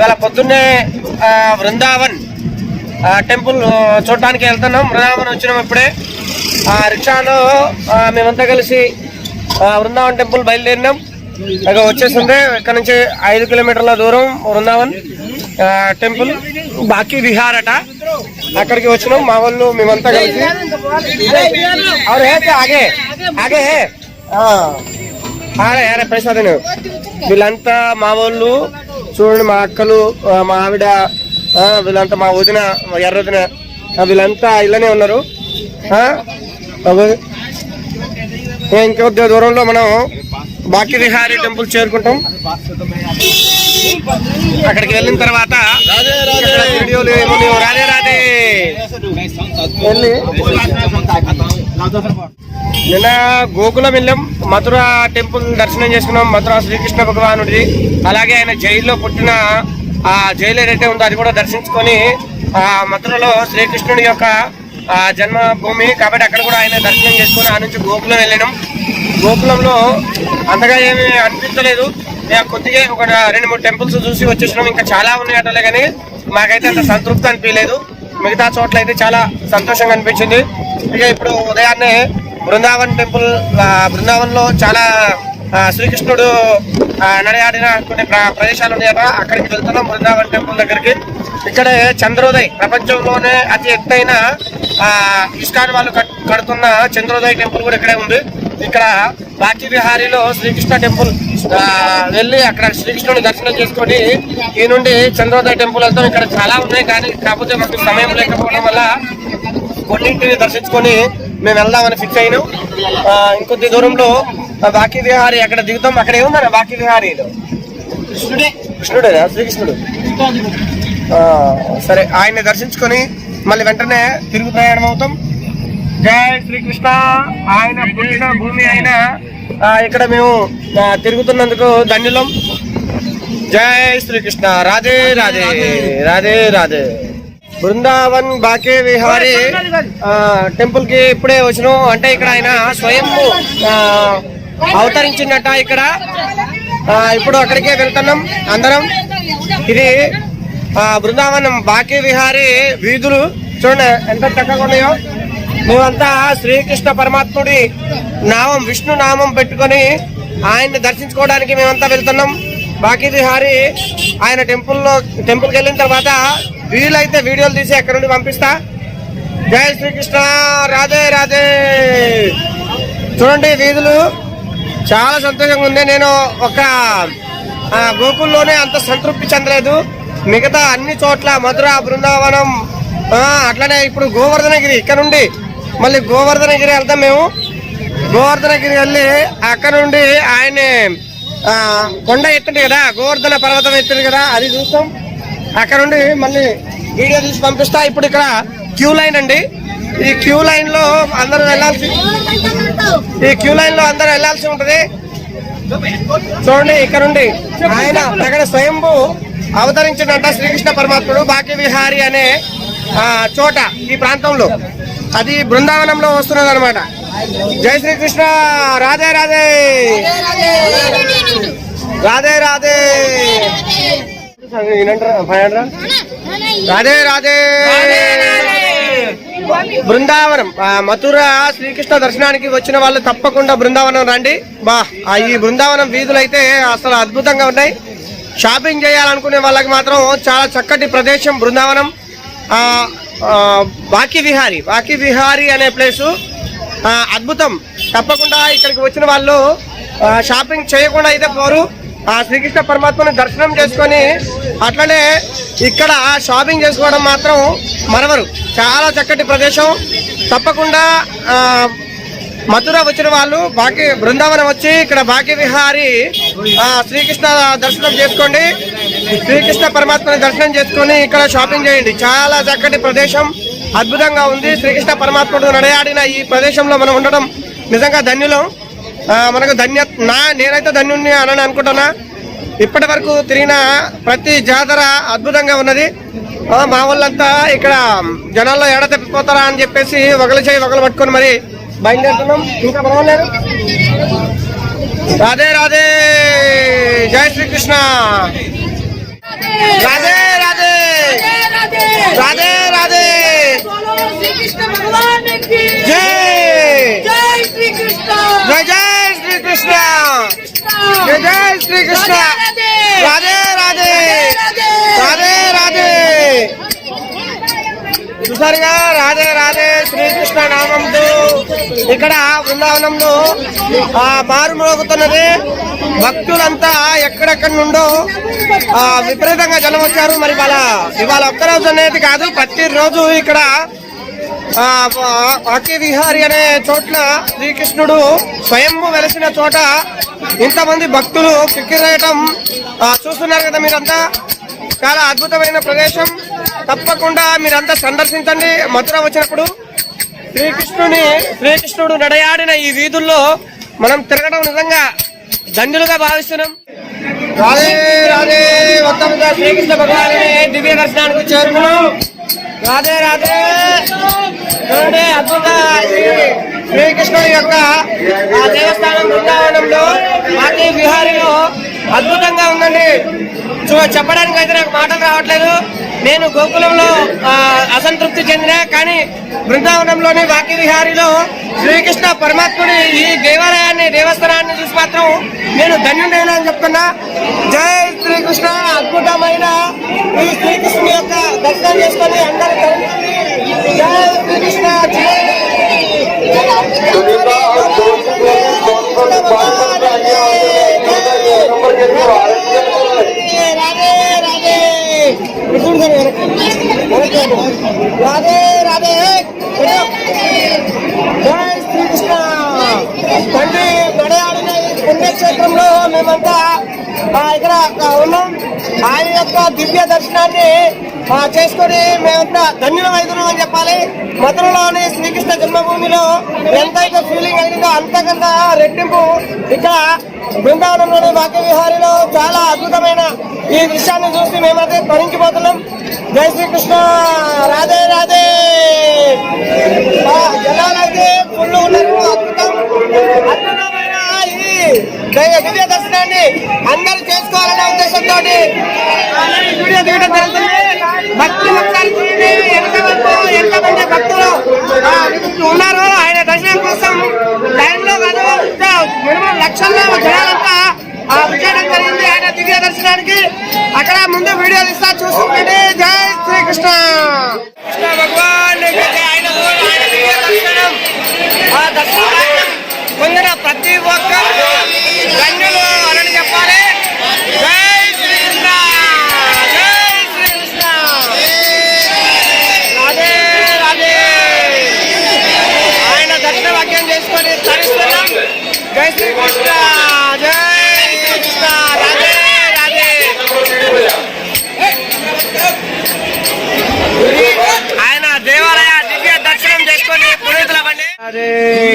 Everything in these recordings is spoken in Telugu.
ఇవాళ పొద్దున్నే బృందావన్ టెంపుల్ చూడటానికి వెళ్తున్నాం. బృందావన్ వచ్చినాం ఇప్పుడే. ఆ రిక్షాలో మేమంతా కలిసి బృందావన్ టెంపుల్ బయలుదేరినాం. ఇక వచ్చేసింది ఇక్కడ నుంచి ఐదు కిలోమీటర్ల దూరం బృందావన్ టెంపుల్. బాకీ విహార్ అట. అక్కడికి వచ్చినాం. మా వాళ్ళు మేమంతా కలిసి. ఆగే ఆగే ఆరే యారే ప్రసాద్ వీళ్ళంతా మా వాళ్ళు చూడండి మా అక్కలు మా ఆవిడ వీళ్ళంతా మా వదిన ఎర్రదిన వీళ్ళంతా ఇళ్ళనే ఉన్నారు. ఇంకొద్ది దూరంలో మనం బాకీ విహారీ టెంపుల్ చేరుకుంటాం. అక్కడికి వెళ్ళిన తర్వాత వీడియోలు ఏమున్నాయి రాదే రాదే వెళ్ళి. నిన్న గోకులం వెళ్ళాం. మథుర టెంపుల్ దర్శనం చేసుకున్నాం. మథుర శ్రీకృష్ణ భగవానుడి అలాగే ఆయన జైల్లో పుట్టిన ఆ జైలు ఏదైతే ఉందో అది కూడా దర్శించుకొని ఆ మథురలో శ్రీకృష్ణుడి యొక్క జన్మభూమి. కాబట్టి అక్కడ కూడా ఆయన దర్శనం చేసుకుని ఆ నుంచి గోకులం వెళ్ళినాం. గోకులంలో అంతగా ఏమి అనిపించలేదు. ఇక కొద్దిగా ఒక రెండు మూడు టెంపుల్స్ చూసి వచ్చేసినాం. ఇంకా చాలా ఉన్నాయి అటలే కానీ మాకైతే అంత సంతృప్తి అనిపించలేదు. మిగతా చోట్ల అయితే చాలా సంతోషంగా అనిపించింది. ఇక ఇప్పుడు ఉదయాన్నే బృందావన్ టెంపుల్ బృందావన్లో చాలా శ్రీకృష్ణుడు నడయాడిన కొన్ని ప్ర- ప్రదేశాలు ఉన్నాయట. అక్కడికి వెళ్తున్నాం బృందావన్ టెంపుల్ దగ్గరికి. ఇక్కడే చంద్రోదయ్ ప్రపంచంలోనే అతి ఎత్తైన ఇస్కాన్ వాళ్ళు కడుతున్న చంద్రోదయ్ టెంపుల్ కూడా ఇక్కడే ఉంది. ఇక్కడ బాకీ విహారీలో శ్రీకృష్ణ టెంపుల్ ఆ, వెళ్ళి అక్కడ శ్రీకృష్ణుని దర్శనం చేసుకొని ఈ నుండి చంద్రోదయ టెంపుల్ వెళ్తాం. ఇక్కడ చాలా ఉన్నాయి కానీ కాకపోతే మనకు సమయం లేకపోవడం వల్ల కొన్నింటిని దర్శించుకొని మేము వెళ్దామని ఫిక్స్ అయినాం. ఇంకొద్ది దూరంలో బాకీ విహారీ అక్కడ దిగుతాం అక్కడ ఏముందన్న బాకీ విహారీలో కృష్ణుడే. కృష్ణుడేనా శ్రీకృష్ణుడు. సరే ఆయన్ని దర్శించుకొని మళ్ళీ వెంటనే తిరుగు ప్రయాణం అవుతాం. జై శ్రీకృష్ణ. ఆయన పుట్టిన భూమి అయిన ఇక్కడ మేము తిరుగుతున్నందుకు ధన్యులం. జై శ్రీకృష్ణ. రాధే రాధే. రాధే రాధే. బృందావన్ బాకే విహారీ టెంపుల్కి ఇప్పుడే వచ్చినాం. అంటే ఇక్కడ ఆయన స్వయం అవతరించిందట ఇక్కడ. ఇప్పుడు అక్కడికే వెళ్తున్నాం అందరం. ఇది బృందావనం బాకే విహారీ వీధులు. చూడండి ఎంత చక్కగా ఉన్నాయో. మేమంతా శ్రీకృష్ణ పరమాత్ముడి నామం విష్ణు నామం పెట్టుకొని ఆయన్ని దర్శించుకోవడానికి మేమంతా వెళ్తున్నాం. బాకీ విహారీ ఆయన టెంపుల్లో టెంపుల్కి వెళ్ళిన తర్వాత వీలైతే వీడియోలు తీసి ఎక్కడ నుండి పంపిస్తా? జై శ్రీకృష్ణ రాధే రాధే. చూడండి వీధులు చాలా సంతోషంగా ఉంది. నేను ఒక గోకుల్లోనే అంత సంతృప్తి చెందలేదు. మిగతా అన్ని చోట్ల మధుర బృందావనం అట్లనే ఇప్పుడు గోవర్ధనగిరి ఇక్కడ నుండి మళ్ళీ గోవర్ధనగిరి వెళ్తాం మేము. గోవర్ధనగిరి వెళ్ళి అక్కడ నుండి ఆయన కొండ ఎత్తుంది కదా గోవర్ధన పర్వతం ఎత్తుంది కదా అది చూస్తాం. అక్కడ నుండి మళ్ళీ వీడియో తీసి పంపిస్తా. ఇప్పుడు ఇక్కడ క్యూ లైన్ అండి. ఈ క్యూ లైన్లో అందరూ వెళ్ళాల్సి ఈ క్యూ లైన్లో అందరూ వెళ్ళాల్సి ఉంటది. చూడండి ఇక్కడ నుండి ఆయన అక్కడ స్వయంభూ అవతరించినట్ట శ్రీకృష్ణ పరమాత్ముడు బాక్య విహారి అనే ఆ, చోట ఈ ప్రాంతంలో. అది బృందావనంలో వస్తున్నది అనమాట జై శ్రీకృష్ణ రాధే రాధే. రాధే రాధే? Five hundred? రాధే రాధే. బృందావనం మథుర శ్రీకృష్ణ దర్శనానికి వచ్చిన వాళ్ళు తప్పకుండా బృందావనం రండి. బా ఈ బృందావనం వీధులు అయితే అసలు అద్భుతంగా ఉన్నాయి. షాపింగ్ చేయాలనుకునే వాళ్ళకి మాత్రం చాలా చక్కటి ప్రదేశం బృందావనం. బాకీ విహారీ బాకీ విహారీ అనే ప్లేసు. అద్భుతం. తప్పకుండా ఇక్కడికి వచ్చిన వాళ్ళు షాపింగ్ చేయకుండా అయితే పోరు. ఆ శ్రీకృష్ణ పరమాత్మని దర్శనం చేసుకొని అట్లనే ఇక్కడ షాపింగ్ చేసుకోవడం మాత్రం మరవరు. చాలా చక్కటి ప్రదేశం. తప్పకుండా మథుర వచ్చిన వాళ్ళు బాకీ బృందావనం వచ్చి ఇక్కడ బాకీ విహారి ఆ, శ్రీకృష్ణ దర్శనం చేసుకోండి. శ్రీకృష్ణ పరమాత్మని దర్శనం చేసుకొని ఇక్కడ షాపింగ్ చేయండి. చాలా చక్కటి ప్రదేశం. అద్భుతంగా ఉంది. శ్రీకృష్ణ పరమాత్ముడు నడయాడిన ఈ ప్రదేశంలో మనం ఉండడం నిజంగా ధన్యులం. మనకు ధన్య నా నేనైతే ధన్యుణ్ణి అని అనుకుంటున్నా. ఇప్పటి వరకు తిరిగిన ప్రతి జాతర అద్భుతంగా ఉన్నది. మా వాళ్ళంతా ఇక్కడ జనాల్లో ఎడ తప్పిపోతారా అని చెప్పేసి ఒకరి చేయి ఒకరు పట్టుకొని మరి బయలుదేరుతున్నాం. ఇంకా పర్వాలేదు. రాధే రాధే! జై శ్రీకృష్ణ! రాధే రాధే! శ్రీకృష్ణ. రాధే రాధే రాధే. రాధే చూసారుగా? రాధే రాధే శ్రీకృష్ణ నామంతో ఇక్కడ బృందావనంలో ఆ మారు మోగుతున్నది. భక్తులంతా ఎక్కడెక్కడి నుండో ఆ విపరీతంగా జనం వచ్చారు. మరి ఇవాళ ఇవాళ ఒక్కరోజు అనేది కాదు ప్రతి రోజు ఇక్కడ ఆ విహారి అనే చోట్ల శ్రీకృష్ణుడు స్వయంభు వెలసిన చోట ఇంతమంది భక్తులు కిక్కిరేయటం చూస్తున్నారు కదా మీరంతా. చాలా అద్భుతమైన ప్రదేశం. తప్పకుండా మీరంతా సందర్శించండి. మథుర వచ్చినప్పుడు శ్రీకృష్ణుని శ్రీకృష్ణుడు నడయాడిన ఈ వీధుల్లో మనం తిరగడం నిజంగా దండులుగా భావిస్తున్నాం. రాధే రాధే మొత్తం శ్రీకృష్ణ భగవాన్ దివ్య దర్శనానికి చేరుకున్నాం. రాధే రాధే. చూడండి అద్భుత ఈ శ్రీకృష్ణుడి యొక్క ఆ దేవస్థానం బృందావనంలో మాకి విహారిలో అద్భుతంగా ఉందండి. చూ చెప్పడానికి అయితే నాకు మాటలు రావట్లేదు. నేను గోకులంలో అసంతృప్తి చెందిన కానీ బృందావనంలోని వాకి విహారిలో శ్రీకృష్ణ పరమాత్ముడి ఈ దేవాలయాన్ని దేవస్థానాన్ని చూసి మాత్రం నేను ధన్యుడైనా అని చెప్తున్నా. జై శ్రీకృష్ణ అద్భుతమైన ఈ శ్రీకృష్ణుని యొక్క దర్శనం చేసుకొని అందరూ రాధే రాధే రాధే రాధే జై శ్రీకృష్ణ తండ్రి నడయాడిన ఈ పుణ్యక్షేత్రంలో మేమంతా ఇక్కడ ఉన్నాం ఆయన యొక్క దివ్య దర్శనాన్ని ఆ, చేసుకొని మేమంతా ధన్యులమైతున్నాం అని చెప్పాలి. మధురలోని శ్రీకృష్ణ జన్మభూమిలో ఎంతైతే ఫీలింగ్ అయిందో అంతకంత రెట్టింపు ఇక్కడ బృందావనంలోని వాక్య విహారిలో చాలా అద్భుతమైన ఈ దృశ్యాన్ని చూసి మేమైతే తరించిపోతున్నాం జై శ్రీకృష్ణ. రాధే రాధే. జనాలైతే ఫుల్ ఉన్నారు. అద్భుతం. అద్భుతమైన ఈ దివ్య దర్శనాన్ని అందరూ చేసుకోవాలనే ఉద్దేశంతో వీడియో జరుగుతుంది. భక్తులు ఎంతమంది? భక్తులు? ఆ, ఉన్నారు? ఆయన దర్శనం కోసం లైన్లో కాదు మినిమం లక్షల్లో జనాలంతా ఆ విజయడం జరిగింది ఆయన దివ్య దర్శనానికి అక్కడ ముందు వీడియో ఇస్తా చూసుకుంటే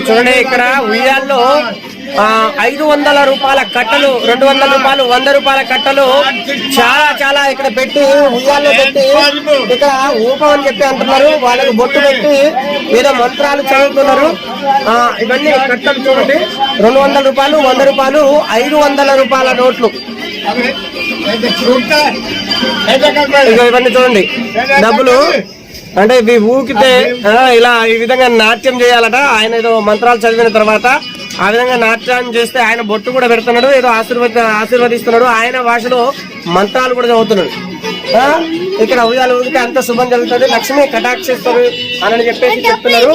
చూడండి ఇక్కడ ఉయ్యాల్లో ఐదు వందల రూపాయల కట్టలు రెండు వందల రూపాయలు వంద రూపాయల కట్టలు చాలా చాలా ఇక్కడ పెట్టి ఉయ్యాల్లో పెట్టి ఇక్కడ ఊపమని చెప్పి అంటున్నారు. వాళ్ళకి బొట్టు పెట్టి ఏదో మంత్రాలు చదువుతున్నారు. ఆ, ఇవన్నీ కట్టలు చూడండి. రెండు వందల రూపాయలు వంద రూపాయలు ఐదు వందల రూపాయల నోట్లు. ఇవన్నీ చూడండి. డబ్బులు అంటే ఇవి ఊకితే ఇలా ఈ విధంగా నాట్యం చేయాలట. ఆయన ఏదో మంత్రాలు చదివిన తర్వాత ఆ విధంగా నాట్యం చేస్తే ఆయన బొట్టు కూడా పెడుతున్నాడు ఏదో ఆశీర్వద ఆశీర్వదిస్తున్నాడు. ఆయన భాషలో మంత్రాలు కూడా చదువుతున్నాడు. ఇక్కడ ఉయ్యాలు ఊగితే అంత శుభం జరుగుతుంది. లక్ష్మి కటాక్షిస్తారు అని చెప్పేసి చెప్తున్నారు.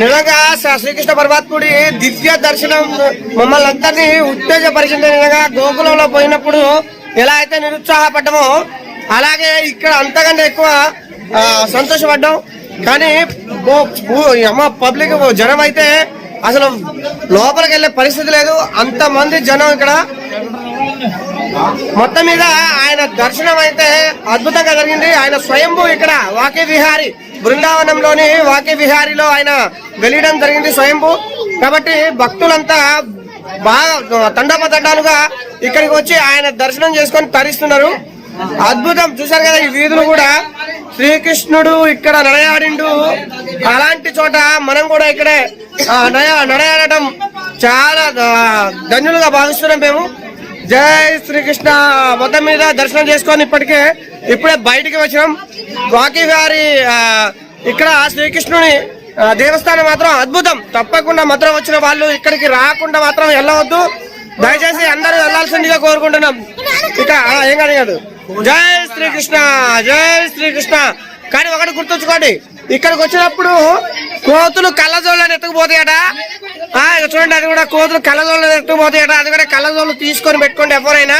నిజంగా శ్రీకృష్ణ పరమాత్ముడి దివ్య దర్శనం మమ్మల్ని అందరినీ ఉత్తేజపరిచింది. నిజంగా గోకులంలో పోయినప్పుడు ఎలా అయితే నిరుత్సాహపడ్డామో అలాగే ఇక్కడ అంతకంటే ఎక్కువ సంతోషపడ్డాం. కానీ ఓ- అమ్మ పబ్లిక్ జనం అయితే అసలు లోపలికి వెళ్ళే పరిస్థితి లేదు. అంత మంది జనం ఇక్కడ. మొత్తం మీద ఆయన దర్శనం అయితే అద్భుతంగా జరిగింది. ఆయన స్వయంభూ ఇక్కడ వాకే విహారి బృందావనంలోని వాకే విహారీలో ఆయన వెళ్ళడం జరిగింది స్వయంభూ. కాబట్టి భక్తులంతా బాగా తండపతండాలుగా ఇక్కడికి వచ్చి ఆయన దర్శనం చేసుకొని తరిస్తున్నారు. అద్భుతం. చూసారు కదా ఈ వీధులు కూడా? శ్రీకృష్ణుడు ఇక్కడ నడయాడిండు. అలాంటి చోట మనం కూడా ఇక్కడే ఆ, నడ- నడయాడటం చాలా ధన్యులుగా భావిస్తున్నాం మేము. జై శ్రీకృష్ణ. మొత్తం మీద దర్శనం చేసుకొని ఇప్పటికే ఇప్పుడే బయటికి వచ్చినాం. వాకి గారి ఇక్కడ శ్రీకృష్ణుని దేవస్థానం మాత్రం అద్భుతం. తప్పకుండా మాత్రం వచ్చిన వాళ్ళు ఇక్కడికి రాకుండా మాత్రం వెళ్ళవద్దు. దయచేసి అందరూ వెళ్ళాల్సిందిగా కోరుకుంటున్నాం. ఇక ఏం కాదు ఏం కాదు. జై శ్రీకృష్ణ జై శ్రీకృష్ణ. కానీ ఒకటి గుర్తుంచుకోండి ఇక్కడికి వచ్చినప్పుడు కోతులు కళ్ళజోళ్ళని ఎత్తుకుపోతాయట. ఆ, చూడండి అది కూడా కోతులు కళ్ళజోళ్ళని ఎత్తుకుపోతాయట. అది కూడా కళ్ళజోళ్ళు తీసుకొని పెట్టుకోండి ఎవరైనా.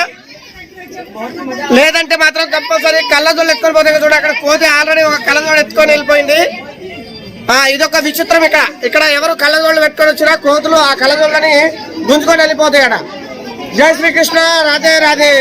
లేదంటే మాత్రం కంపల్సరీ కళ్ళజోళ్ళు ఎత్తుకొని పోతాయి చూడండి అక్కడ కోతి ఆల్రెడీ ఒక కళ్ళజోళ్ళు ఎత్తుకొని వెళ్ళిపోయింది. ఆ ఇదొక విచిత్రం ఇక్కడ. ఇక్కడ ఎవరు కళ్ళజోళ్ళు పెట్టుకొని వచ్చినా కోతులు ఆ కళ్ళజోళ్ళని గుంజుకొని వెళ్ళిపోతాయట. జై శ్రీకృష్ణ రాధే రాధే.